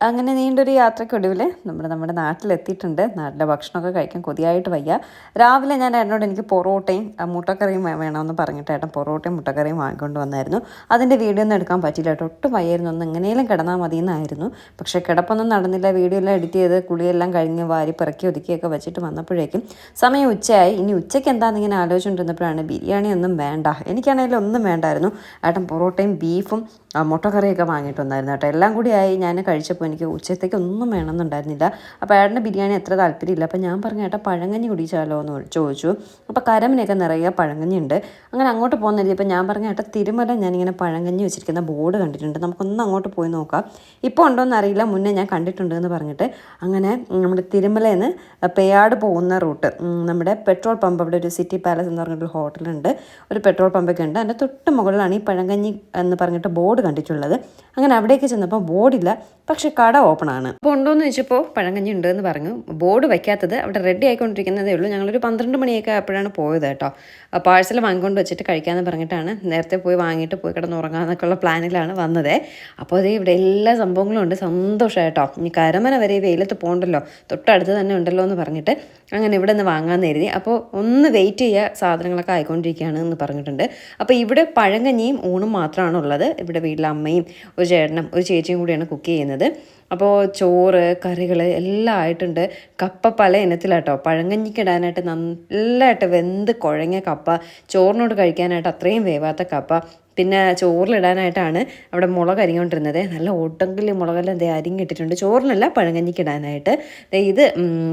അങ്ങനെ നീണ്ടൊരു യാത്രയ്ക്കൊടുവിൽ നമ്മൾ നമ്മുടെ നാട്ടിലെത്തിയിട്ടുണ്ട്. നാട്ടിലെ ഭക്ഷണമൊക്കെ കഴിക്കാൻ കൊതിയായിട്ട് വയ്യ. രാവിലെ ഞാൻ ഏട്ടനോട് എനിക്ക് പൊറോട്ടയും മുട്ടക്കറിയും വേണമെന്ന് പറഞ്ഞിട്ട് ഏട്ടൻ പൊറോട്ടയും മുട്ടക്കറിയും വാങ്ങിക്കൊണ്ട് വന്നായിരുന്നു. അതിന്റെ വീഡിയോ ഒന്നും എടുക്കാൻ പറ്റില്ല കേട്ടോ. ഒട്ടും വയ്യായിരുന്നു. ഒന്ന് എങ്ങനെയും കിടന്നാൽ മതി എന്നായിരുന്നു പക്ഷേ കിടപ്പൊന്നും നടന്നില്ല. വീഡിയോ എല്ലാം എഡിറ്റ് ചെയ്ത് കുളിയെല്ലാം കഴിഞ്ഞ് വാരി പിറക്കി ഒതുക്കിയൊക്കെ വെച്ചിട്ട് വന്നപ്പോഴേക്കും സമയം ഉച്ചയായി. ഇനി ഉച്ചയ്ക്ക് എന്താണെന്ന് ഇങ്ങനെ ആലോചിച്ചുകൊണ്ടിരുന്നപ്പോഴാണ് ബിരിയാണി ഒന്നും വേണ്ട. എനിക്കാണെങ്കിലും ഒന്നും വേണ്ടായിരുന്നു. ഏട്ടൻ പൊറോട്ടയും ബീഫും മുട്ടക്കറിയൊക്കെ വാങ്ങിയിട്ട് വന്നായിരുന്നു കേട്ടോ. എല്ലാം കൂടി ആയി ഞാൻ കഴിച്ചപ്പോൾ എനിക്ക് ഉച്ചത്തേക്ക് ഒന്നും വേണമെന്നുണ്ടായിരുന്നില്ല. അപ്പോൾ ഏട്ടന്റെ ബിരിയാണി അത്ര താല്പര്യമില്ല. അപ്പോൾ ഞാൻ പറഞ്ഞു ഏട്ടാ പഴങ്കഞ്ഞി കുടിച്ചാലോ? എന്ന് ചോദിച്ചു. അപ്പോൾ കരമിനൊക്കെ നിറയെ പഴങ്കഞ്ഞി ഉണ്ട് അങ്ങനെ അങ്ങോട്ട് പോകുന്ന ഇപ്പോൾ ഞാൻ പറഞ്ഞു ഏട്ടാ തിരുമല ഞാനിങ്ങനെ പഴങ്കഞ്ഞി വെച്ചിരിക്കുന്ന ബോർഡ് കണ്ടിട്ടുണ്ട്. നമുക്കൊന്ന് അങ്ങോട്ട് പോയി നോക്കാം. ഇപ്പോൾ ഉണ്ടോയെന്ന് അറിയില്ല. മുന്നേ ഞാൻ കണ്ടിട്ടുണ്ട് എന്ന് പറഞ്ഞിട്ട് അങ്ങനെ നമ്മുടെ തിരുമലയിൽ നിന്ന് പേയാട് പോകുന്ന റൂട്ട് നമ്മുടെ പെട്രോൾ പമ്പ് അവിടെ ഒരു സിറ്റി പാലസ് എന്ന് പറഞ്ഞിട്ടൊരു ഹോട്ടലുണ്ട്. ഒരു പെട്രോൾ പമ്പൊക്കെ ഉണ്ട്. അതിന്റെ തൊട്ട് മുകളിലാണ് ഈ പഴങ്കഞ്ഞി എന്ന് പറഞ്ഞിട്ട് ബോർഡ് കണ്ടിട്ടുള്ളത്. അങ്ങനെ അവിടേക്ക് ചെന്നപ്പോൾ ബോർഡില്ല. പക്ഷേ കട ഓപ്പൺ ആണ് അപ്പോൾ ഉണ്ടോയെന്ന് ചോദിച്ചപ്പോൾ പഴങ്കഞ്ഞി ഉണ്ട് എന്ന് പറഞ്ഞു. ബോർഡ് വയ്ക്കാത്തത് അവിടെ റെഡി ആയിക്കൊണ്ടിരിക്കുന്നതേ ഉള്ളൂ. ഞങ്ങളൊരു പന്ത്രണ്ട് മണിയൊക്കെ അപ്പോഴാണ് പോയത് കേട്ടോ. പാഴ്സൽ വാങ്ങിക്കൊണ്ട് വെച്ചിട്ട് കഴിക്കാമെന്ന് പറഞ്ഞിട്ടാണ് നേരത്തെ പോയി വാങ്ങിയിട്ട് പോയി കിടന്ന് കിടന്നുറങ്ങാമെന്നൊക്കെ ഉള്ള പ്ലാനിലാണ് വന്നത്. അപ്പോൾ അതേ ഇവിടെ എല്ലാ സംഭവങ്ങളും ഉണ്ട്. സന്തോഷം കേട്ടോ. ഇനി കരമന വരെ വെയിലത്ത് പോകണ്ടല്ലോ. തൊട്ടടുത്ത് തന്നെ ഉണ്ടല്ലോ എന്ന് പറഞ്ഞിട്ട് അങ്ങനെ ഇവിടെ നിന്ന് വാങ്ങാമെന്ന് കരുതി. അപ്പോൾ ഒന്ന് വെയിറ്റ് ചെയ്യുക സാധനങ്ങളൊക്കെ ആയിക്കൊണ്ടിരിക്കുകയാണ് എന്ന് പറഞ്ഞിട്ടുണ്ട്. അപ്പോൾ ഇവിടെ പഴങ്കഞ്ഞിയും ഊണും മാത്രമാണ് ഉള്ളത്. ഇവിടെ വീട്ടിലെ അമ്മയും ഒരു ചേട്ടനും ഒരു ചേച്ചിയും കൂടിയാണ് കുക്ക് ചെയ്യുന്നത്. അപ്പോൾ ചോറ് കറികൾ എല്ലാം ആയിട്ടുണ്ട്. കപ്പ പല ഇനത്തിലാട്ടോ. പഴങ്കഞ്ഞിക്ക് ഇടാനായിട്ട് നല്ലതായിട്ട് വെന്ത് കുഴങ്ങിയ കപ്പ ചോറിനോട് കഴിക്കാനായിട്ട് അത്രയും വേവാത്ത കപ്പ പിന്നെ ചോറിലിടാനായിട്ടാണ് അവിടെ മുളക് അരിഞ്ഞുകൊണ്ടിരുന്നത്. നല്ല ഓട്ടങ്കിൽ മുളകെല്ലാം ദേ അരിഞ്ഞിട്ടിട്ടുണ്ട്. ചോറിനല്ല പഴങ്കഞ്ഞിക്കിടാനായിട്ട്. ഇത്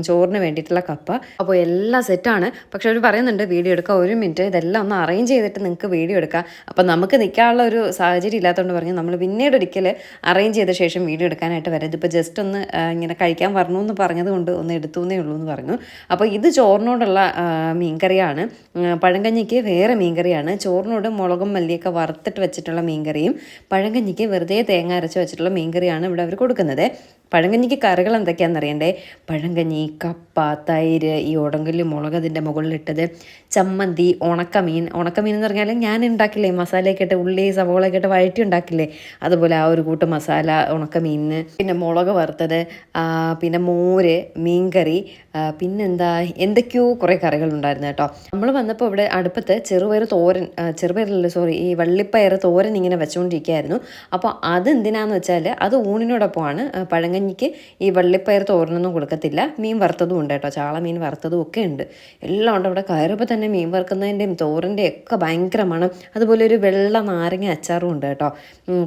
ചോറിന് വേണ്ടിയിട്ടുള്ള കപ്പ. അപ്പോൾ എല്ലാം സെറ്റാണ്. പക്ഷെ അവർ പറയുന്നുണ്ട് വീഡിയോ എടുക്കുക ഒരു മിനിറ്റ്. ഇതെല്ലാം ഒന്ന് അറേഞ്ച് ചെയ്തിട്ട് നിങ്ങൾക്ക് വീഡിയോ എടുക്കാം. അപ്പോൾ നമുക്ക് നിൽക്കാനുള്ള ഒരു സാഹചര്യം ഇല്ലാത്തതുകൊണ്ട് പറഞ്ഞു നമ്മൾ പിന്നീട് ഒരിക്കൽ അറേഞ്ച് ചെയ്ത ശേഷം വീഡിയോ എടുക്കാനായിട്ട് വരാം. ഇതിപ്പോൾ ജസ്റ്റ് ഒന്ന് ഇങ്ങനെ കഴിക്കാൻ വരണു എന്ന് പറഞ്ഞത് കൊണ്ട് ഒന്ന് എടുത്തു എന്നേ ഉള്ളൂ എന്ന് പറഞ്ഞു. അപ്പോൾ ഇത് ചോറിനോടുള്ള മീൻകറിയാണ്. പഴങ്കഞ്ഞിക്ക് വേറെ മീൻകറിയാണ്. ചോറിനോട് മുളകും മല്ലിയൊക്കെ വറുത്തിട്ട് വെച്ചിട്ടുള്ള മീൻകറിയും പഴങ്കഞ്ഞിക്ക് വെറുതെ തേങ്ങ അരച്ച് വെച്ചിട്ടുള്ള മീൻകറിയാണ് ഇവിടെ അവർ കൊടുക്കുന്നത്. പഴങ്കഞ്ഞിക്ക് കറികൾ എന്തൊക്കെയാണെന്ന് അറിയണ്ടേ? പഴങ്കഞ്ഞി കപ്പ തൈര് ഈ ഉടങ്കൽ മുളക് അതിന്റെ മുകളിലിട്ടത് ചമ്മന്തി ഉണക്കമീൻ. ഉണക്കമീൻ എന്ന് പറഞ്ഞാൽ ഞാൻ ഉണ്ടാക്കില്ലേ? മസാലയൊക്കെ ഇട്ട് ഉള്ളി സവോളയൊക്കെ ഇട്ട് വഴറ്റി ഉണ്ടാക്കില്ലേ? അതുപോലെ ആ ഒരു കൂട്ട് മസാല ഉണക്കമീനിന് പിന്നെ മുളക് വറുത്തത് പിന്നെ മോര് മീൻകറി പിന്നെന്താ? എന്തൊക്കെയോ കുറേ കറികളുണ്ടായിരുന്നു കേട്ടോ. നമ്മൾ വന്നപ്പോൾ ഇവിടെ അടുപ്പത്ത് ചെറുപയർ തോരൻ ചെറുപയറല്ല സോറി ഈ വള്ളിപ്പയർ തോരൻ ഇങ്ങനെ വെച്ചുകൊണ്ടിരിക്കുകയായിരുന്നു അപ്പോൾ അത് എന്തിനാന്ന് വെച്ചാൽ അത് ഊണിനോടൊപ്പമാണ് ആ, പഴങ്കഞ്ഞിക്ക് ഈ വള്ളിപ്പയർ തോരനൊന്നും കൊടുക്കത്തില്ല. മീൻ വറുത്തതും ഉണ്ട് കേട്ടോ. ചാള മീൻ വറുത്തതും ഒക്കെ ഉണ്ട്. എല്ലാം ഉണ്ട്. അവിടെ കയറുമ്പോൾ തന്നെ മീൻ വറുക്കുന്നതിന്റെയും തോറിന്റെ ഒക്കെ ഭയങ്കര മണം. അതുപോലെ ഒരു വെള്ള നാരങ്ങ അച്ചാറും ഉണ്ട് കേട്ടോ.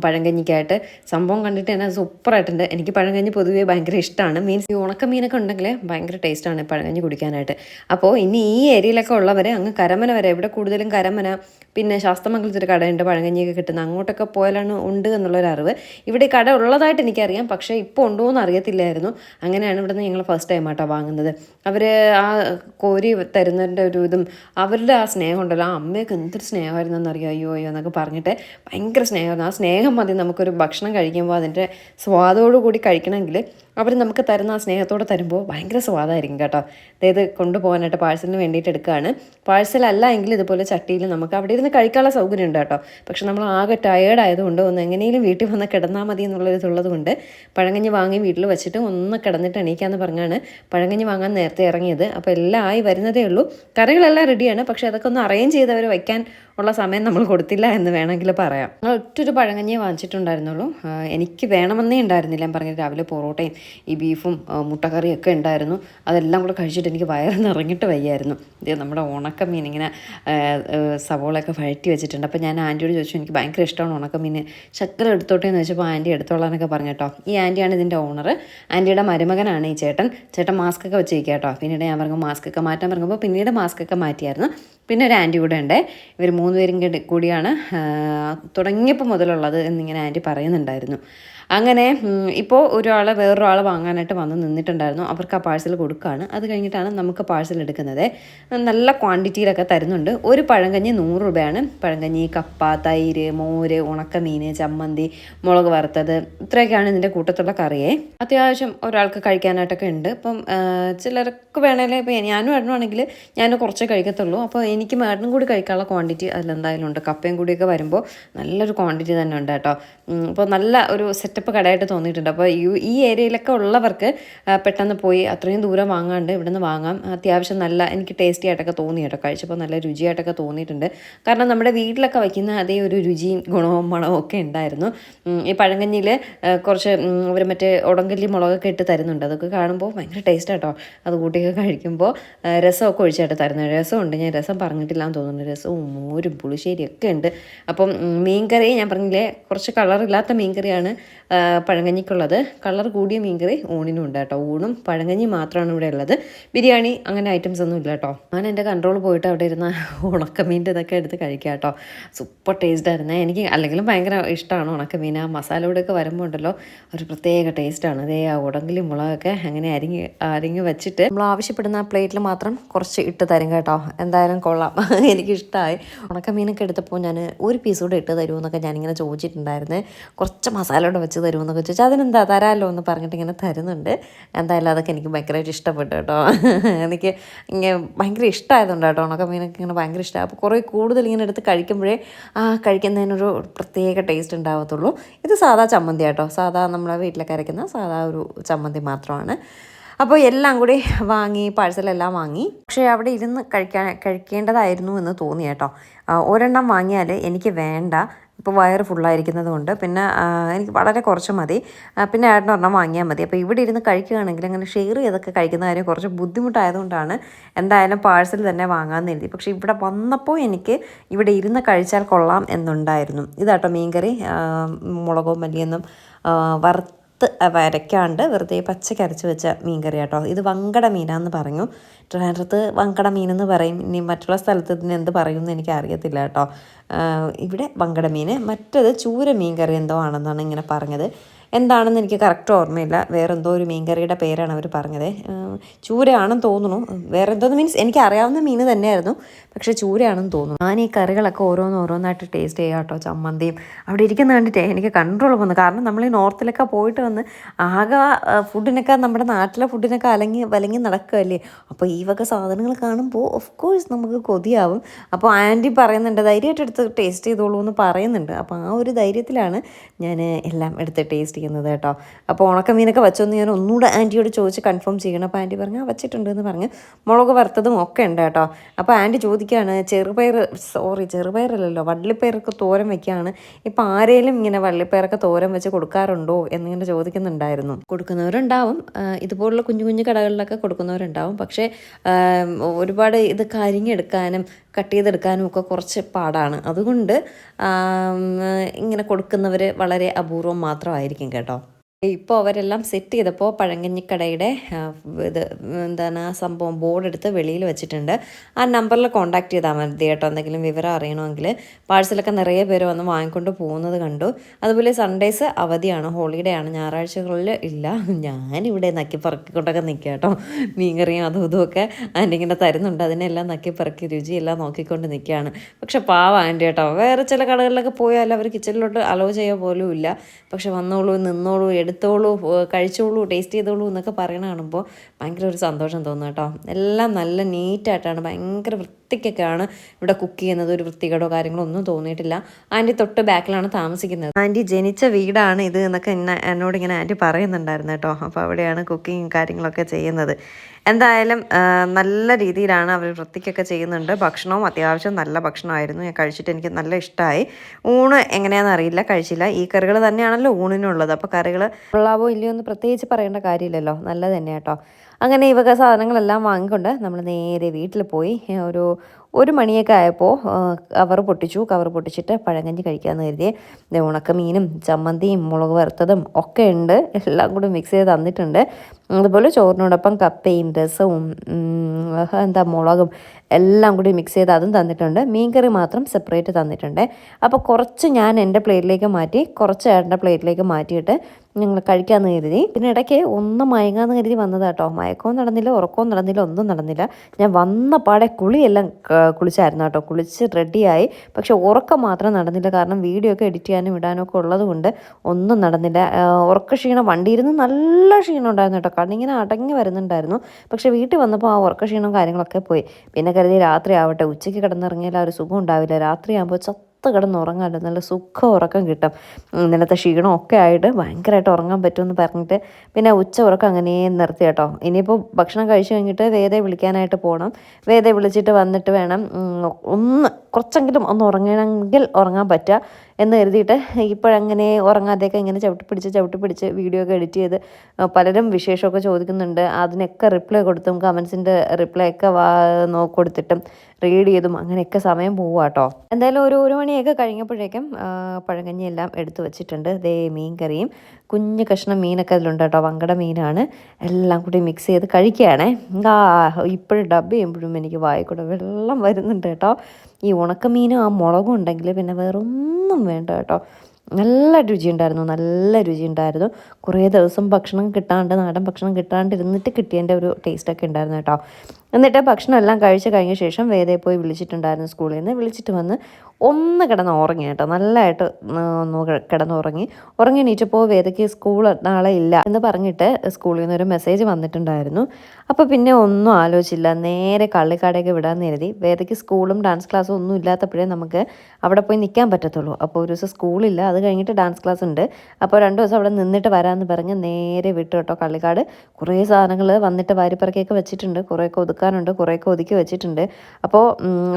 പഴങ്കഞ്ഞിക്കായിട്ട്. സംഭവം കണ്ടിട്ട് തന്നെ സൂപ്പറായിട്ടുണ്ട് എനിക്ക് പഴങ്കഞ്ഞി പൊതുവേ ഭയങ്കര ഇഷ്ടമാണ് മീൻസ് ഈ ഉണക്ക മീനൊക്കെ ഉണ്ടെങ്കിൽ ഭയങ്കര ടേസ്റ്റാണ് പഴങ്കഞ്ഞി കുടിക്കാനായിട്ട്. അപ്പോൾ ഇനി ഈ ഏരിയയിലൊക്കെ ഉള്ളവർ അങ്ങ് കരമന വരെ ഇവിടെ കൂടുതലും കരമന പിന്നെ ശാസ്തമംഗലത്തൊരു കടയുണ്ട് പഴങ്കഞ്ഞിയൊക്കെ കിട്ടുന്ന അങ്ങോട്ടൊക്കെ പോയാലാണ് ഉണ്ട് എന്നുള്ളൊരു അറിവ്. ഇവിടെ കട ഉള്ളതായിട്ട് എനിക്കറിയാം. പക്ഷേ ഇപ്പോൾ ഉണ്ടോ എന്ന് അറിയത്തില്ലായിരുന്നു. അങ്ങനെയാണ് ഇവിടുന്ന് ഞങ്ങൾ ഫസ്റ്റ് ടൈം ആട്ടോ വാങ്ങുന്നത്. അവർ ആ കോരി തരുന്നതിന്റെ ഒരു ഇതും അവരുടെ ആ സ്നേഹം ഉണ്ടല്ലോ. ആ അമ്മയൊക്കെ എന്തൊരു സ്നേഹമായിരുന്നു എന്നറിയോ അയ്യോ അയ്യോ എന്നൊക്കെ പറഞ്ഞിട്ട് ഭയങ്കര സ്നേഹമായിരുന്നു. ആ സ്നേഹം മതി നമുക്കൊരു ഭക്ഷണം കഴിക്കുമ്പോൾ അതിന്റെ സ്വാദോടു കൂടി കഴിക്കണമെങ്കിൽ അവർ നമുക്ക് തരുന്ന ആ സ്നേഹത്തോടെ തരുമ്പോൾ ഭയങ്കര സ്വാദമായിരിക്കും കേട്ടോ. അതായത് കൊണ്ടുപോകാനായിട്ട് പാഴ്സലിന് വേണ്ടിയിട്ട് എടുക്കുകയാണ് പാഴ്സലല്ല എങ്കിൽ ഇതുപോലെ ചട്ടിയിൽ നമുക്ക് അവിടെ ഇരുന്ന് കഴിക്കാനുള്ള സൗകര്യം ഉണ്ട് കേട്ടോ. പക്ഷെ നമ്മൾ ആകെ ടയേർഡ് ആയതുകൊണ്ട് ഒന്ന് എങ്ങനെയും വീട്ടിൽ വന്ന് കിടന്നാൽ മതി എന്നുള്ളൊരു ഇതുള്ളത് കൊണ്ട് പഴങ്കഞ്ഞ് വാങ്ങി വീട്ടിൽ വെച്ചിട്ട് ഒന്ന് കിടന്നിട്ട് എണീക്കാന്ന് പറഞ്ഞാണ് പഴങ്കഞ്ഞ് വാങ്ങാൻ നേരത്തെ ഇറങ്ങിയത്. അപ്പോൾ എല്ലാം ആയി വരുന്നതേ ഉള്ളൂ. കറികളെല്ലാം റെഡിയാണ് പക്ഷേ അതൊക്കെ ഒന്ന് അറേഞ്ച് ചെയ്തവർ വയ്ക്കാൻ ഉള്ള സമയം നമ്മൾ കൊടുത്തില്ല എന്ന് വേണമെങ്കിൽ പറയാം. ഞങ്ങൾ ഒറ്റൊരു പഴങ്കഞ്ഞിയെ വാങ്ങിച്ചിട്ടുണ്ടായിരുന്നുള്ളൂ. എനിക്ക് വേണമെന്നേ ഉണ്ടായിരുന്നില്ല. ഞാൻ പറഞ്ഞത് രാവിലെ പൊറോട്ടയും ഈ ബീഫും മുട്ടക്കറിയും ഒക്കെ ഉണ്ടായിരുന്നു. അതെല്ലാം കൂടെ കഴിച്ചിട്ട് എനിക്ക് വയറ് നിറഞ്ഞിട്ട് വയ്യായിരുന്നു. ഇത് നമ്മുടെ ഉണക്കമീൻ ഇങ്ങനെ ആ, വഴറ്റി വെച്ചിട്ടുണ്ട്. അപ്പോൾ ഞാൻ ആന്റിയോട് ചോദിച്ചു എനിക്ക് ഭയങ്കര ഇഷ്ടമാണ് ഉണക്കമീൻ. ശക്കര എടുത്തോട്ടെ എന്ന് ചോദിച്ചപ്പോൾ ആന്റി എടുത്തോളാനൊക്കെ പറഞ്ഞു കേട്ടോ. ഈ ആന്റിയാണ് ഇതിന്റെ ഓണർ ആന്റിയുടെ മരുമകനാണ് ഈ ചേട്ടൻ. ചേട്ടൻ മാസ്ക് ഒക്കെ വെച്ചിരിക്കുക കേട്ടോ. പിന്നീട് ഞാൻ പറഞ്ഞു മാസ്ക് ഒക്കെ മാറ്റാൻ പറഞ്ഞപ്പോൾ പിന്നീട് മാസ്ക് ഒക്കെ മാറ്റിയായിരുന്നു. പിന്നെ ഒരു ആന്റി കൂടെ ഉണ്ട്. ഇവർ മൂന്ന് പേരും കൂടി- കൂടിയാണ് തുടങ്ങിയപ്പോൾ മുതലുള്ളത് എന്നിങ്ങനെ ആന്റി പറയുന്നുണ്ടായിരുന്നു. അങ്ങനെ ഇപ്പോൾ ഒരാൾ വേറൊരാൾ വാങ്ങാനായിട്ട് വന്ന് നിന്നിട്ടുണ്ടായിരുന്നു. അവർക്ക് ആ പാഴ്സൽ കൊടുക്കുകയാണ് അത് കഴിഞ്ഞിട്ടാണ് നമുക്ക് പാഴ്സൽ എടുക്കുന്നത്. നല്ല ക്വാണ്ടിറ്റിയിലൊക്കെ തരുന്നുണ്ട്. ഒരു പഴങ്കഞ്ഞി നൂറ് രൂപയാണ്. പഴങ്കഞ്ഞി കപ്പ തൈര് മോര് ഉണക്കമീൻ ചമ്മന്തി മുളക് വറുത്തത് ഇത്രയൊക്കെയാണ് ഇതിന്റെ കൂട്ടത്തുള്ള കറിയെ. അത്യാവശ്യം ഒരാൾക്ക് കഴിക്കാനായിട്ടൊക്കെ ഉണ്ട്. ഇപ്പം ചിലർക്ക് വേണമെങ്കിൽ ഇപ്പം ഞാനും ഏട്ടനാണെങ്കിൽ ഞാൻ കുറച്ച് കഴിക്കത്തുള്ളൂ. അപ്പോൾ എനിക്ക് മേടനും കൂടി കഴിക്കാനുള്ള ക്വാണ്ടിറ്റി അതിലെന്തായാലും ഉണ്ട്. കപ്പയും കൂടിയൊക്കെ വരുമ്പോൾ നല്ലൊരു ക്വാണ്ടിറ്റി തന്നെ ഉണ്ട് കേട്ടോ. അപ്പോൾ നല്ല ഒരു സെറ്റ് സെറ്റപ്പ് കടയായിട്ട് തോന്നിയിട്ടുണ്ട്. അപ്പോൾ ഈ ഈ ഏരിയയിലൊക്കെ ഉള്ളവർക്ക് പെട്ടെന്ന് പോയി അത്രയും ദൂരം വാങ്ങാണ്ട് ഇവിടെ നിന്ന് വാങ്ങാം. അത്യാവശ്യം നല്ല എനിക്ക് ടേസ്റ്റി ആയിട്ടൊക്കെ തോന്നി കേട്ടോ. കഴിച്ചപ്പോൾ നല്ല രുചിയായിട്ടൊക്കെ തോന്നിയിട്ടുണ്ട്. കാരണം നമ്മുടെ വീട്ടിലൊക്കെ വയ്ക്കുന്ന അതേ ഒരു രുചിയും ഗുണവും മണവും ഒക്കെ ഉണ്ടായിരുന്നു. ഈ പഴങ്കഞ്ഞിയിൽ കുറച്ച് അവർ മറ്റേ ഉടങ്കല്ലി മുളകൊക്കെ ഇട്ട് തരുന്നുണ്ട്. അതൊക്കെ കാണുമ്പോൾ ഭയങ്കര ടേസ്റ്റ് കേട്ടോ അത് കൂട്ടിയൊക്കെ കഴിക്കുമ്പോൾ രസമൊക്കെ ഒഴിച്ചായിട്ട് തരുന്നത് രസമുണ്ട്. ഞാൻ രസം പറഞ്ഞിട്ടില്ല എന്ന് തോന്നുന്നു. രസവും മോരും പുളിശ്ശേരിയൊക്കെ ഉണ്ട്. അപ്പം മീൻകറി ഞാൻ പറഞ്ഞില്ലേ കുറച്ച് കളറില്ലാത്ത മീൻകറിയാണ് പഴങ്കഞ്ഞിക്കുള്ളത്. കളർ കൂടിയ മീൻകറി ഊണിനും ഉണ്ട് കേട്ടോ. ഊണും പഴങ്കഞ്ഞി മാത്രമാണ് ഇവിടെ ഉള്ളത്. ബിരിയാണി അങ്ങനെ ഐറ്റംസ് ഒന്നും ഇല്ല കേട്ടോ. ഞാൻ എന്റെ കൺട്രോൾ പോയിട്ട് അവിടെ ഇരുന്ന ഉണക്കമീന്റെ ഇതൊക്കെ എടുത്ത് കഴിക്കാം കേട്ടോ. സൂപ്പർ ടേസ്റ്റ് ആയിരുന്നേ. എനിക്ക് അല്ലെങ്കിലും ഭയങ്കര ഇഷ്ടമാണ് ഉണക്കമീൻ. ആ മസാലയുടെ ഒക്കെ വരുമ്പോൾ ഉണ്ടല്ലോ ഒരു പ്രത്യേക ടേസ്റ്റാണ് അതേ ആ ഉടങ്കിലും മുളകൊക്കെ അങ്ങനെ അരിങ്ങി അരിങ്ങി വെച്ചിട്ട് നമ്മൾ ആവശ്യപ്പെടുന്ന ആ പ്ലേറ്റിൽ മാത്രം കുറച്ച് ഇട്ട് തരും കേട്ടോ. എന്തായാലും കൊള്ളാം. എനിക്കിഷ്ടമായി ഉണക്കമീനൊക്കെ എടുത്തപ്പോൾ ഞാൻ ഒരു പീസ് കൂടെ ഇട്ട് തരുമെന്നൊക്കെ ഞാനിങ്ങനെ ചോദിച്ചിട്ടുണ്ടായിരുന്നേ. കുറച്ച് മസാല കൂടെ വെച്ച് തരുമെന്നൊക്കെ ചോദിച്ചാൽ അതിനെന്താ തരാമല്ലോ എന്ന് പറഞ്ഞിട്ട് ഇങ്ങനെ തരുന്നുണ്ട്. എന്തായാലും അതൊക്കെ എനിക്ക് ഭയങ്കരമായിട്ട് ഇഷ്ടപ്പെട്ടു കേട്ടോ. എനിക്ക് ഇങ്ങനെ ഭയങ്കര ഇഷ്ടമായതുകൊണ്ട് കേട്ടോ. ഉണക്ക മീനൊക്കെ ഇങ്ങനെ ഭയങ്കര ഇഷ്ടമാണ്. അപ്പോൾ കുറേ കൂടുതൽ ഇങ്ങനെ എടുത്ത് കഴിക്കുമ്പോഴേ ആ കഴിക്കുന്നതിനൊരു പ്രത്യേക ടേസ്റ്റ് ഉണ്ടാവത്തുള്ളൂ. ഇത് സാധാ ചമ്മന്തി കേട്ടോ. സാധാ നമ്മളെ വീട്ടിലൊക്കെ അരയ്ക്കുന്ന സാധാ ഒരു ചമ്മന്തി മാത്രമാണ്. അപ്പോൾ എല്ലാം കൂടി വാങ്ങി പാഴ്സലെല്ലാം വാങ്ങി. പക്ഷേ അവിടെ ഇരുന്ന് കഴിക്കാൻ കഴിക്കേണ്ടതായിരുന്നു എന്ന് തോന്നി കേട്ടോ. ഒരെണ്ണം വാങ്ങിയാൽ എനിക്ക് വേണ്ട. ഇപ്പോൾ വയർ ഫുള്ളായിരിക്കുന്നത് കൊണ്ട് പിന്നെ എനിക്ക് വളരെ കുറച്ച് മതി. പിന്നെ ഏട്ടൻ ഒരെണ്ണം വാങ്ങിയാൽ മതി. അപ്പോൾ ഇവിടെ ഇരുന്ന് കഴിക്കുകയാണെങ്കിൽ അങ്ങനെ ഷെയർ ചെയ്തൊക്കെ കഴിക്കുന്ന കാര്യം കുറച്ച് ബുദ്ധിമുട്ടായതുകൊണ്ടാണ് എന്തായാലും പാഴ്സൽ തന്നെ വാങ്ങാമെന്ന് എഴുതി. പക്ഷേ ഇവിടെ വന്നപ്പോൾ എനിക്ക് ഇവിടെ ഇരുന്ന് കഴിച്ചാൽ കൊള്ളാം എന്നുണ്ടായിരുന്നു. ഇതാട്ടോ മീൻകറി. മുളകോ മല്ലിയൊന്നും ആ, വറുത്ത് വരയ്ക്കാണ്ട് വെറുതെ പച്ചക്ക് അരച്ച് വെച്ച മീൻ കറി കേട്ടോ. ഇത് വങ്കട മീനാന്ന് പറഞ്ഞു. ട്രിവാൻഡ്രത്ത് വങ്കട മീനെന്ന് പറയും. ഇനി മറ്റുള്ള സ്ഥലത്ത് ഇതിന് എന്ത് പറയുമെന്ന് എനിക്ക് അറിയത്തില്ല കേട്ടോ ഇവിടെ വങ്കട മീൻ മറ്റത് ചൂര മീൻ കറി എന്തോ ആണെന്നാണ് ഇങ്ങനെ പറഞ്ഞത്. എന്താണെന്ന് എനിക്ക് കറക്റ്റ് ഓർമ്മയില്ല. വേറെ എന്തോ ഒരു മീൻകറിയുടെ പേരാണ് അവർ പറഞ്ഞത്. ചൂരയാണെന്ന് തോന്നുന്നു. വേറെ മീൻസ് എനിക്ക് അറിയാവുന്ന മീൻ തന്നെയായിരുന്നു. പക്ഷേ ചൂരയാണെന്ന് തോന്നുന്നു. ഞാൻ ഈ കറികളൊക്കെ ഓരോന്ന് ഓരോന്നായിട്ട് ടേസ്റ്റ് ചെയ്യാം കേട്ടോ. ചമ്മന്തിയും. അവിടെ ഇരിക്കുന്ന കണ്ടിട്ടേ എനിക്ക് കൺട്രോൾ വന്നു. കാരണം നമ്മൾ ഈ നോർത്തിലൊക്കെ പോയിട്ട് വന്ന് ആകെ ഫുഡിനൊക്കെ നമ്മുടെ നാട്ടിലെ ഫുഡിനൊക്കെ അലങ്ങി വലങ്ങി നടക്കുകയല്ലേ? അപ്പോൾ ഈ വക സാധനങ്ങൾ കാണുമ്പോൾ ഓഫ് കോഴ്സ് നമുക്ക് കൊതിയാവും. അപ്പോൾ ആന്റി പറയുന്നുണ്ട് ധൈര്യമായിട്ട് എടുത്ത് ടേസ്റ്റ് ചെയ്തോളൂ എന്ന് പറയുന്നുണ്ട്. അപ്പോൾ ആ ഒരു ധൈര്യത്തിലാണ് ഞാൻ എല്ലാം എടുത്ത് ടേസ്റ്റ് ചെയ്യുന്നത് കേട്ടോ. അപ്പോൾ ഉണക്കമീനൊക്കെ വെച്ചൊന്ന് ഞാൻ ഒന്നുകൂടെ ആന്റിയോട് ചോദിച്ച് കൺഫേം ചെയ്യണം. അപ്പോൾ ആന്റി പറഞ്ഞു ആ വെച്ചിട്ടുണ്ട് എന്ന് പറഞ്ഞ് മുളക് വറുത്തതും ഒക്കെ ഉണ്ട് കേട്ടോ. അപ്പോൾ ആന്റി ചോദിക്കുകയാണ് ചെറുപയർ സോറി ചെറുപയറല്ലല്ലോ വള്ളിപ്പയറൊക്കെ തോരൻ വെക്കുകയാണ് ഇപ്പോൾ ആരേലും ഇങ്ങനെ വള്ളിപ്പയറൊക്കെ തോരൻ വെച്ച് കൊടുക്കാറുണ്ടോ? എന്നിങ്ങനെ ചോദിക്കുന്നുണ്ടായിരുന്നു. കൊടുക്കുന്നവരുണ്ടാവും. ഇതുപോലുള്ള കുഞ്ഞു കുഞ്ഞു കടകളിലൊക്കെ കൊടുക്കുന്നവരുണ്ടാവും. പക്ഷേ ഒരുപാട് ഇത് കരിഞ്ഞെടുക്കാനും കട്ട് ചെയ്തെടുക്കാനും ഒക്കെ കുറച്ച് പാടാണ്. അതുകൊണ്ട് ഇങ്ങനെ കൊടുക്കുന്നവർ വളരെ അപൂർവം മാത്രമായിരിക്കും. കേട്ടോ. ഇപ്പോൾ അവരെല്ലാം സെറ്റ് ചെയ്തപ്പോൾ പഴങ്കഞ്ഞിക്കടയുടെ ഇത് എന്താണ് ആ സംഭവം ബോർഡ് എടുത്ത് വെളിയിൽ വെച്ചിട്ടുണ്ട്. ആ നമ്പറിൽ കോൺടാക്ട് ചെയ്താൽ മതി കേട്ടോ. എന്തെങ്കിലും വിവരം അറിയണമെങ്കിൽ പാഴ്സലൊക്കെ നിറയെ പേര് വന്ന് വാങ്ങിക്കൊണ്ട് പോകുന്നത് കണ്ടു. അതുപോലെ സൺഡേസ് അവധിയാണ്. ഹോളിഡേ ആണ്. ഞായറാഴ്ചകളിൽ ഇല്ല. ഞാനിവിടെ നക്കി പറക്കിക്കൊണ്ടൊക്കെ നിൽക്കുക കേട്ടോ. മീൻകറിയും അതും ഇതുമൊക്കെ ആന്റി ഇങ്ങനെ തരുന്നുണ്ട്. അതിനെല്ലാം നക്കി പറക്കി രുചിയെല്ലാം നോക്കിക്കൊണ്ട് നിൽക്കുകയാണ് പക്ഷെ പാവ ആന്റി കേട്ടോ. വേറെ ചില കടകളിലൊക്കെ പോയാൽ അവർ കിച്ചണിലോട്ട് അലോ ചെയ്യുക പോലും ഇല്ല. പക്ഷെ വന്നോളൂ നിന്നോളൂ എടുത്തോളൂ കഴിച്ചോളൂ ടേസ്റ്റ് ചെയ്തോളൂ എന്നൊക്കെ പറയണ കാണുമ്പോൾ ഭയങ്കര ഒരു സന്തോഷം തോന്നും കേട്ടോ. എല്ലാം നല്ല നീറ്റായിട്ടാണ് ഭയങ്കര വൃത്തിക്കൊക്കെയാണ് ഇവിടെ കുക്ക് ചെയ്യുന്നത്. ഒരു വൃത്തികേടോ കാര്യങ്ങളോ ഒന്നും തോന്നിയിട്ടില്ല. ആന്റി തൊട്ട് ബാക്കിലാണ് താമസിക്കുന്നത്. ആന്റി ജനിച്ച വീടാണ് ഇത് എന്നൊക്കെ എന്നെ എന്നോട് ഇങ്ങനെ ആന്റി പറയുന്നുണ്ടായിരുന്നു കേട്ടോ. അപ്പോൾ അവിടെയാണ് കുക്കിങ് കാര്യങ്ങളൊക്കെ ചെയ്യുന്നത്. എന്തായാലും നല്ല രീതിയിലാണ് അവർ വൃത്തിക്കൊക്കെ ചെയ്യുന്നുണ്ട്. ഭക്ഷണവും അത്യാവശ്യം നല്ല ഭക്ഷണമായിരുന്നു. ഞാൻ കഴിച്ചിട്ട് എനിക്ക് നല്ല ഇഷ്ടമായി ഊണ് എങ്ങനെയാണെന്ന് അറിയില്ല കഴിച്ചില്ല. ഈ കറികൾ തന്നെയാണല്ലോ ഊണിനുള്ളത്. അപ്പോൾ കറികൾ ഉള്ളാവോ ഇല്ലയോ എന്ന് പ്രത്യേകിച്ച് പറയേണ്ട കാര്യമില്ലല്ലോ. നല്ലത് തന്നെ കേട്ടോ. അങ്ങനെ ഈ വക സാധനങ്ങളെല്ലാം വാങ്ങിക്കൊണ്ട് നമ്മൾ നേരെ വീട്ടിൽ പോയി ഒരു ഒരു മണിയൊക്കെ ആയപ്പോൾ കവർ പൊട്ടിച്ചു. കവർ പൊട്ടിച്ചിട്ട് പഴങ്കഞ്ഞി കഴിക്കാമെന്ന് കരുതി ഉണക്കമീനും ചമ്മന്തിയും മുളക് വറുത്തതും ഒക്കെ ഉണ്ട്. എല്ലാം കൂടി മിക്സ് ചെയ്ത് തന്നിട്ടുണ്ട്. അതുപോലെ ചോറിനോടൊപ്പം കപ്പയും രസവും എന്താ മുളകും എല്ലാം കൂടി മിക്സ് ചെയ്ത് അതും തന്നിട്ടുണ്ട്. മീൻകറി മാത്രം സെപ്പറേറ്റ് തന്നിട്ടുണ്ട്. അപ്പോൾ കുറച്ച് ഞാൻ എന്റെ പ്ലേറ്റിലേക്ക് മാറ്റി കുറച്ച് ഏട്ടന്റെ പ്ലേറ്റിലേക്ക് മാറ്റിയിട്ട് ഞങ്ങൾ കഴിക്കാമെന്ന് കരുതി. പിന്നെ ഇടയ്ക്ക് ഒന്ന് മയങ്ങാന്ന് കരുതി വന്നതാട്ടോ. മയക്കവും നടന്നില്ല ഉറക്കവും നടന്നില്ല ഒന്നും നടന്നില്ല. ഞാൻ വന്ന പാടെ കുളിയെല്ലാം കുളിച്ചായിരുന്നു കേട്ടോ. കുളിച്ച് റെഡിയായി. പക്ഷെ ഉറക്കം മാത്രം നടന്നില്ല. കാരണം വീഡിയോ ഒക്കെ എഡിറ്റ് ചെയ്യാനും ഇടാനൊക്കെ ഉള്ളതുകൊണ്ട് ഉള്ളത് കൊണ്ട് ഒന്നും നടന്നില്ല. ഉറക്ക ക്ഷീണം. വണ്ടിയിരുന്ന് നല്ല ക്ഷീണം ഉണ്ടായിരുന്നു കേട്ടോ. കണ്ണിങ്ങനെ അടങ്ങി വരുന്നുണ്ടായിരുന്നു. പക്ഷെ വീട്ടിൽ വന്നപ്പോൾ ആ ഉറക്ക ക്ഷീണവും കാര്യങ്ങളൊക്കെ പോയി. പിന്നെ കരുതി രാത്രി ആവട്ടെ. ഉച്ചയ്ക്ക് കിടന്നിറങ്ങിയാൽ ആ ഒരു സുഖം ഉണ്ടാവില്ല. രാത്രിയാകുമ്പോൾ ചത്ത കിടന്ന് ഉറങ്ങാമല്ലോ നല്ല സുഖം ഉറക്കം കിട്ടും. ഇന്നലത്തെ ക്ഷീണം ഒക്കെ ആയിട്ട് ഭയങ്കരമായിട്ട് ഉറങ്ങാൻ പറ്റുമെന്ന് പറഞ്ഞിട്ട് പിന്നെ ഉച്ച ഉറക്കം അങ്ങനെ നിർത്തി കേട്ടോ. ഇനിയിപ്പോൾ ഭക്ഷണം കഴിച്ചു കഴിഞ്ഞിട്ട് വേദയെ വിളിക്കാനായിട്ട് പോകണം വേദയെ വിളിച്ചിട്ട് വന്നിട്ട് വേണം ഒന്ന് കുറച്ചെങ്കിലും ഒന്ന് ഉറങ്ങണമെങ്കിൽ ഉറങ്ങാൻ പറ്റുക. എന്ന് കരുതിയിട്ട് ഇപ്പോഴങ്ങനെ ഉറങ്ങാതെയൊക്കെ ഇങ്ങനെ ചവിട്ടി പിടിച്ച് ചവിട്ടി പിടിച്ച് വീഡിയോ ഒക്കെ എഡിറ്റ് ചെയ്ത് പലരും വിശേഷമൊക്കെ ചോദിക്കുന്നുണ്ട്. അതിനൊക്കെ റിപ്ലൈ കൊടുത്തും കമൻസിന്റെ റിപ്ലൈ ഒക്കെ കൊടുത്തിട്ടും റീഡ് ചെയ്തും അങ്ങനെയൊക്കെ സമയം പോവുക കേട്ടോ എന്തായാലും ഒരു ഒരു മണിയൊക്കെ കഴിഞ്ഞപ്പോഴേക്കും പഴങ്കഞ്ഞി എല്ലാം എടുത്തു വെച്ചിട്ടുണ്ട്. ദേ മീൻ കറിയും കുഞ്ഞു കഷ്ണം മീനൊക്കെ അതിലുണ്ട് കേട്ടോ. വങ്കട മീനാണ്. എല്ലാം കൂടി മിക്സ് ചെയ്ത് കഴിക്കുകയാണേ. ആ ഇപ്പോഴും ഡബ് ചെയ്യുമ്പോഴും എനിക്ക് വായിക്കൂടെ വെള്ളം വരുന്നുണ്ട് കേട്ടോ. ഈ ഉണക്കമീനും ആ മുളകും ഉണ്ടെങ്കിൽ പിന്നെ വേറൊന്നും വേണ്ട കേട്ടോ. നല്ല രുചിയുണ്ടായിരുന്നു നല്ല രുചിയുണ്ടായിരുന്നു കുറേ ദിവസം ഭക്ഷണം കിട്ടാണ്ട് നാടൻ ഭക്ഷണം കിട്ടാണ്ട് ഇരുന്നിട്ട് കിട്ടിയതിന്റെ ഒരു ടേസ്റ്റൊക്കെ ഉണ്ടായിരുന്നു കേട്ടോ. എന്നിട്ട് ഭക്ഷണം എല്ലാം കഴിച്ച് കഴിഞ്ഞ ശേഷം വേദയെ പോയി വിളിച്ചിട്ടുണ്ടായിരുന്നു സ്കൂളിൽ നിന്ന്. വിളിച്ചിട്ട് വന്ന് ഒന്ന് കിടന്ന് ഉറങ്ങി കേട്ടോ. നല്ലതായിട്ട് ഒന്ന് കിടന്ന് ഉറങ്ങി. ഉറങ്ങി എണീറ്റപ്പോൾ വേദയ്ക്ക് സ്കൂൾ നാളെ ഇല്ല എന്ന് പറഞ്ഞിട്ട് സ്കൂളിൽ നിന്ന് ഒരു മെസ്സേജ് വന്നിട്ടുണ്ടായിരുന്നു. അപ്പോൾ പിന്നെ ഒന്നും ആലോചിച്ചില്ല. നേരെ കള്ളിക്കാടേക്ക് വിടാൻ കരുതി. വേദയ്ക്ക് സ്കൂളും ഡാൻസ് ക്ലാസ്സും ഒന്നും ഇല്ലാത്തപ്പോഴേ നമുക്ക് അവിടെ പോയി നിൽക്കാൻ പറ്റത്തുള്ളൂ. അപ്പോൾ ഒരു ദിവസം സ്കൂളില്ല അത് കഴിഞ്ഞിട്ട് ഡാൻസ് ക്ലാസ് ഉണ്ട്. അപ്പോൾ രണ്ട് ദിവസം അവിടെ നിന്നിട്ട് വരാമെന്ന് പറഞ്ഞ് നേരെ വിട്ടു കേട്ടോ കള്ളിക്കാട്. കുറേ സാധനങ്ങൾ വന്നിട്ട് വാരിപ്പറക്കൊക്കെ വെച്ചിട്ടുണ്ട്. കുറേയൊക്കെ ഒതുക്കാനുണ്ട്. കുറേയൊക്കെ ഒതുക്കി വെച്ചിട്ടുണ്ട്. അപ്പോൾ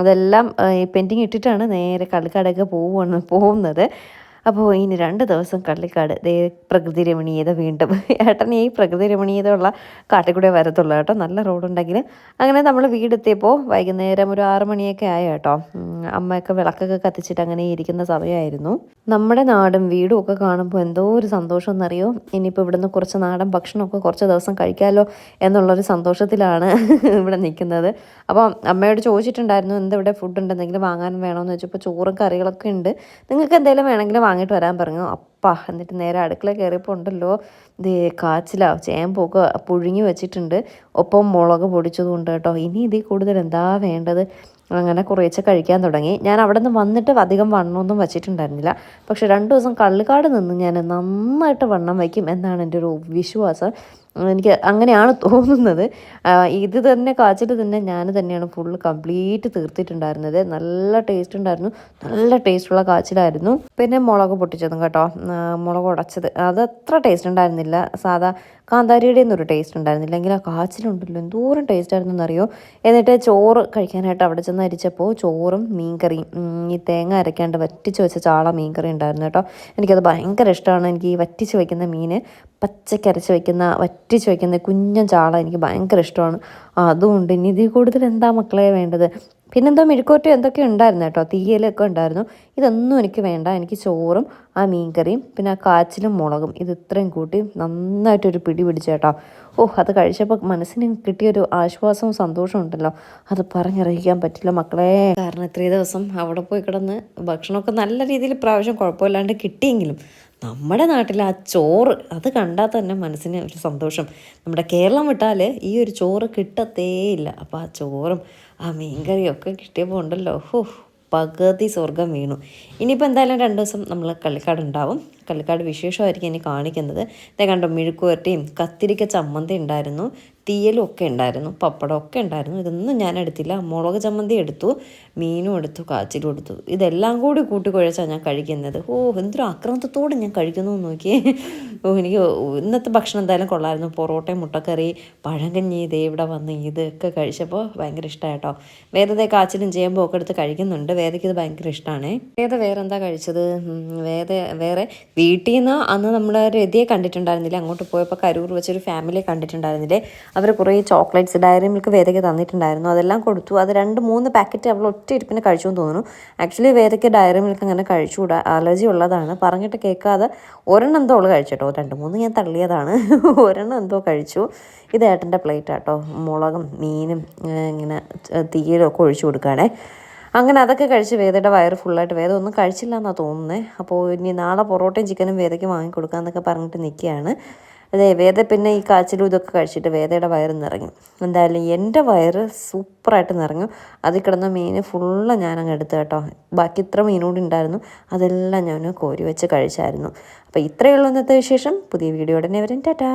അതെല്ലാം പെന്റിങ് ഇട്ടിട്ടാണ് നേരെ കള്ളിക്കാടൊക്കെ പോവുകയാണ് പോകുന്നത്. അപ്പോൾ ഇനി രണ്ട് ദിവസം കള്ളിക്കാട് ദേ പ്രകൃതി രമണീയത വീണ്ടും. ഏട്ടൻ ഈ പ്രകൃതി രമണീയത ഉള്ള കാട്ടിൽ കൂടെ വരത്തുള്ളൂ കേട്ടോ. നല്ല റോഡുണ്ടെങ്കിൽ അങ്ങനെ നമ്മൾ വീടെത്തിയപ്പോൾ വൈകുന്നേരം ഒരു ആറ് മണിയൊക്കെ ആയ കേട്ടോ. അമ്മയൊക്കെ വിളക്കൊക്കെ കത്തിച്ചിട്ട് അങ്ങനെ ഇരിക്കുന്ന സമയമായിരുന്നു നമ്മുടെ നാടും വീടും ഒക്കെ കാണുമ്പോൾ എന്തോ ഒരു സന്തോഷം എന്നറിയോ? ഇനിയിപ്പോൾ ഇവിടുന്ന് കുറച്ച് നാടൻ ഭക്ഷണമൊക്കെ കുറച്ച് ദിവസം കഴിക്കാമല്ലോ എന്നുള്ളൊരു സന്തോഷത്തിലാണ് ഇവിടെ നിൽക്കുന്നത്. അപ്പോൾ അമ്മയോട് ചോദിച്ചിട്ടുണ്ടായിരുന്നു എന്തിവിടെ ഫുഡ് ഉണ്ടെന്നെങ്കിലും വാങ്ങാൻ വേണമെന്ന് വെച്ചപ്പോൾ ചോറും കറികളൊക്കെ ഉണ്ട്. നിങ്ങൾക്ക് എന്തെങ്കിലും വേണമെങ്കിൽ വാങ്ങിയിട്ട് വരാൻ പറഞ്ഞു. അപ്പ എന്നിട്ട് നേരെ അടുക്കള കയറിയപ്പോൾ ഉണ്ടല്ലോ ഇത് കാച്ചില ചേമ്പൊക്കെ പുഴുങ്ങി വെച്ചിട്ടുണ്ട്. ഒപ്പം മുളക് പൊടിച്ചതുകൊണ്ട് കേട്ടോ. ഇനി ഇതിൽ കൂടുതൽ എന്താ വേണ്ടത്? അങ്ങനെ കുറേശ്ശെ കഴിക്കാൻ തുടങ്ങി. ഞാൻ അവിടെ നിന്ന് വന്നിട്ട് അധികം വണ്ണമൊന്നും വെച്ചിട്ടുണ്ടായിരുന്നില്ല. പക്ഷെ രണ്ട് ദിവസം കള്ളിക്കാട് നിന്ന് ഞാൻ നന്നായിട്ട് വണ്ണം വയ്ക്കും എന്നാണ് എന്റെ ഒരു വിശ്വാസം. എനിക്ക് അങ്ങനെയാണ് തോന്നുന്നത്. ഇത് തന്നെ കാച്ചിട്ട് തന്നെ ഞാൻ തന്നെയാണ് ഫുൾ കംപ്ലീറ്റ് തീർത്തിട്ടുണ്ടായിരുന്നത്. നല്ല ടേസ്റ്റ് ഉണ്ടായിരുന്നു. നല്ല ടേസ്റ്റുള്ള കാച്ചിലായിരുന്നു. പിന്നെ മുളക് പൊട്ടിച്ചതും കേട്ടോ. മുളക് ഉടച്ചത്. അത് അത്ര ടേസ്റ്റ് ഉണ്ടായിരുന്നില്ല. സാധാ കാന്താരിയുടെ ഒന്നും ഒരു ടേസ്റ്റ് ഉണ്ടായിരുന്നില്ല. എങ്കിൽ ആ കാച്ചിലുണ്ടല്ലോ എന്തോരം ടേസ്റ്റ് ആയിരുന്നു എന്നറിയോ എന്നിട്ട് ചോറ് കഴിക്കാനായിട്ട് അവിടെ ചെന്ന് അരിച്ചപ്പോൾ ചോറും മീൻകറിയും ഈ തേങ്ങ അരയ്ക്കാണ്ട് വറ്റിച്ച് വെച്ച ചാള മീൻകറി ഉണ്ടായിരുന്നു കേട്ടോ. എനിക്കത് ഭയങ്കര ഇഷ്ടമാണ്. എനിക്ക് ഈ വറ്റിച്ച് വയ്ക്കുന്ന മീൻ പച്ചക്കരച്ച് വയ്ക്കുന്ന വറ്റിച്ച് വയ്ക്കുന്ന കുഞ്ഞൻ ചാള എനിക്ക് ഭയങ്കര ഇഷ്ടമാണ്. അതുകൊണ്ട് ഇനി ഇതിൽ കൂടുതൽ എന്താ മക്കളെ വേണ്ടത്? പിന്നെന്തോ മെഴുക്കോറ്റോ എന്തൊക്കെ ഉണ്ടായിരുന്നു കേട്ടോ? തീയലൊക്കെ ഉണ്ടായിരുന്നു. ഇതൊന്നും എനിക്ക് വേണ്ട. എനിക്ക് ചോറും ആ മീൻകറിയും പിന്നെ ആ കാച്ചിലും മുളകും ഇത് ഇത്രയും കൂട്ടി നന്നായിട്ടൊരു പിടി പിടിച്ചു കേട്ടോ. ഓ അത് കഴിച്ചപ്പോൾ മനസ്സിന് കിട്ടിയൊരു ആശ്വാസവും സന്തോഷവും ഉണ്ടല്ലോ. അത് പറഞ്ഞറിയിക്കാൻ പറ്റില്ല മക്കളെ. കാരണം ഇത്രയും ദിവസം അവിടെ പോയി കിടന്ന് ഭക്ഷണമൊക്കെ നല്ല രീതിയിൽ പ്രാവശ്യം കുഴപ്പമില്ലാണ്ട് കിട്ടിയെങ്കിലും നമ്മുടെ നാട്ടിലെ ആ ചോറ് അത് കണ്ടാൽ തന്നെ മനസ്സിന് ഒരു സന്തോഷം. നമ്മുടെ കേരളം വിട്ടാൽ ഈ ഒരു ചോറ് കിട്ടത്തേയില്ല അപ്പോൾ ആ ചോറും ആ മീൻകറിയും ഒക്കെ കിട്ടിയപ്പോൾ ഉണ്ടല്ലോ. ഹോ പകുതി സ്വർഗം വീണു. ഇനിയിപ്പോൾ എന്തായാലും രണ്ട് ദിവസം നമ്മൾ കള്ളിക്കാട് ഉണ്ടാവും കള്ളിക്കാട് വിശേഷമായിരിക്കും ഇനി കാണിക്കുന്നത്. ഇതേ കണ്ടോ മെഴുക്കുവരട്ടിയും കത്തിരിക്ക ചമ്മന്തി ഉണ്ടായിരുന്നു തീയലും ഒക്കെ ഉണ്ടായിരുന്നു പപ്പടം ഒക്കെ ഉണ്ടായിരുന്നു. ഇതൊന്നും ഞാൻ എടുത്തില്ല. മുളക് ചമ്മന്തി എടുത്തു മീനും എടുത്തു കാച്ചിലും എടുത്തു. ഇതെല്ലാം കൂടി കൂട്ടി കുഴച്ചാണ് ഞാൻ കഴിക്കുന്നത്. ഓ എന്തൊരു ആക്രമണത്തോടെ ഞാൻ കഴിക്കുന്നു നോക്കിയേ. ഓ എനിക്ക് ഇന്നത്തെ ഭക്ഷണം എന്തായാലും കൊള്ളായിരുന്നു. പൊറോട്ടയും മുട്ടക്കറി പഴങ്കഞ്ഞി ഇതേ ഇവിടെ വന്ന് ഇതൊക്കെ കഴിച്ചപ്പോൾ ഭയങ്കര ഇഷ്ടമായിട്ടോ വേദത്തെ കാച്ചിലും ചെയ്യുമ്പോൾ ഒക്കെ എടുത്ത് കഴിക്കുന്നുണ്ട്. വേദയ്ക്ക് ഇത് ഭയങ്കര ഇഷ്ടമാണ്. വേദ വേറെ എന്താ കഴിച്ചത് വേദ വേറെ വീട്ടിൽ നിന്ന് അന്ന് നമ്മൾ രതിയെ കണ്ടിട്ടുണ്ടായിരുന്നില്ല. അങ്ങോട്ട് പോയപ്പോൾ കരൂർ വെച്ചൊരു ഫാമിലിയെ കണ്ടിട്ടുണ്ടായിരുന്നില്ലേ? അവർ കുറേ ചോക്ലേറ്റ്സ് ഡയറി മിൽക്ക് വേദയ്ക്ക് തന്നിട്ടുണ്ടായിരുന്നു. അതെല്ലാം കൊടുത്തു. അത് രണ്ട് മൂന്ന് പാക്കറ്റ് അവൾ ഒറ്റ ഇരിപ്പിന് കഴിച്ചു തോന്നുന്നു. ആക്ച്വലി വേദയ്ക്ക് ഡയറി മിൽക്ക് അങ്ങനെ കഴിച്ചുകൂടാ. അലർജി ഉള്ളതാണ്. പറഞ്ഞിട്ട് കേൾക്കാതെ ഒരെണ്ണം എന്തോ അവൾ കഴിച്ചിട്ടോ? രണ്ട് മൂന്ന് ഞാൻ തള്ളിയതാണ്. ഒരെണ്ണം എന്തോ കഴിച്ചു. ഇത് ഏട്ടന്റെ പ്ലേറ്റ് ആട്ടോ. മുളകും മീനും ഇങ്ങനെ തീയിലൊക്കെ ഒഴിച്ചു കൊടുക്കുകയാണേ. അങ്ങനെ അതൊക്കെ കഴിച്ച് വേദയുടെ വയറ് ഫുള്ളായിട്ട് വേദ. ഒന്നും കഴിച്ചില്ല എന്നാണ് തോന്നുന്നത് അപ്പോൾ ഇനി നാളെ പൊറോട്ടയും ചിക്കനും വേദയ്ക്ക് വാങ്ങിക്കൊടുക്കാമെന്നൊക്കെ പറഞ്ഞിട്ട് നിൽക്കുകയാണ് അതെ വേദ പിന്നെ ഈ കാച്ചിലും ഇതൊക്കെ കഴിച്ചിട്ട് വേദയുടെ വയറ് നിറഞ്ഞു എന്തായാലും എന്റെ വയറ് സൂപ്പറായിട്ട് നിറഞ്ഞു. അതിൽ കിടന്ന മീൻ ഫുള്ള് ഞാനങ്ങ് എടുത്തു കേട്ടോ. ബാക്കി ഇത്ര മീനൂടി ഉണ്ടായിരുന്നു. അതെല്ലാം ഞാൻ കോരി വെച്ച് കഴിച്ചായിരുന്നു. അപ്പോൾ ഇത്രയേ ഉള്ളൂ ഇന്നത്തെ വിശേഷം. പുതിയ വീഡിയോ ഉടനെ വരും. ടാറ്റാ!